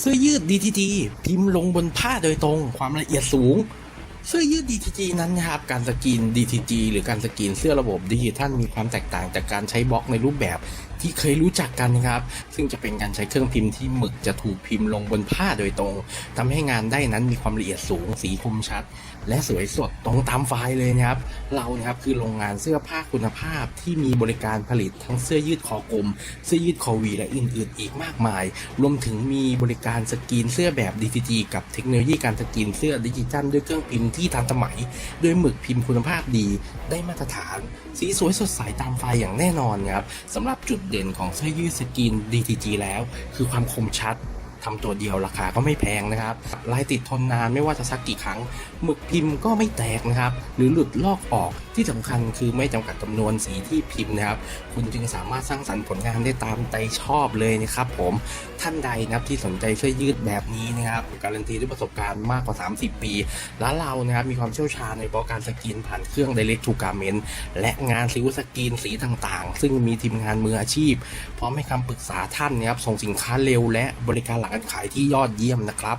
เสื้อยืด DTG พิมพ์ลงบนผ้าโดยตรง ความละเอียดสูง เสื้อยืด DTG นั้นนะครับการสกรีน DTG หรือการสกรีนเสื้อระบบดิจิทัลมีความแตกต่างจากการใช้บล็อกในรูปแบบที่เคยรู้จักกันนะครับ ซึ่งจะเป็นการใช้เครื่องพิมพ์ที่หมึกจะถูกพิมพ์ลงบนผ้าโดยตรงทำให้งานได้นั้นมีความละเอียดสูง สีคมชัด และสวยสดตรงตามไฟล์เลยนะครับ เรานะครับคือโรงงานเสื้อผ้าคุณภาพที่มีบริการผลิตทั้งเสื้อยืดคอกลม เสื้อยืดคอวี และอื่นๆ อีกมากมาย รวมถึงมีบริการสกรีนเสื้อแบบ DTG กับเทคโนโลยีการสกรีนเสื้อดิจิทัลด้วยเครื่องพิมพ์ที่ทันสมัย ด้วยหมึกพิมพ์คุณภาพดี ได้มาตรฐาน สีสวยสดใสตามไฟอย่างแน่นอนครับสำหรับจุดเด่นของเสื้อยืดสกรีน DTG แล้ว คือความคมชัด ทำตัวเดียวราคาก็ไม่แพงนะครับลายติดทนนานไม่ว่าจะซักกี่ครั้งหมึกพิมพ์ก็ไม่แตกนะครับ หรือหลุดลอกออกที่สำคัญคือไม่จำกัดจำนวนสีที่พิมพ์นะครับ คุณจึงสามารถสร้างสรรค์ผลงานได้ตามใจชอบเลยนะครับผมท่านใดนะครับที่สนใจเสื้อยืดแบบนี้นะครับการันตีด้วยประสบการณ์มากกว่า 30 ปีร้านเรานะครับมีความเชี่ยวชาญในบล็อกการสกรีนผ่านเครื่อง Direct to Garment และงานซิวสกรีนสีต่างๆ ซึ่งมีทีมงานมืออาชีพ พร้อมให้คำปรึกษาท่านนะครับส่งสินค้าเร็วและบริการหลังการขายที่ยอดเยี่ยมนะครับ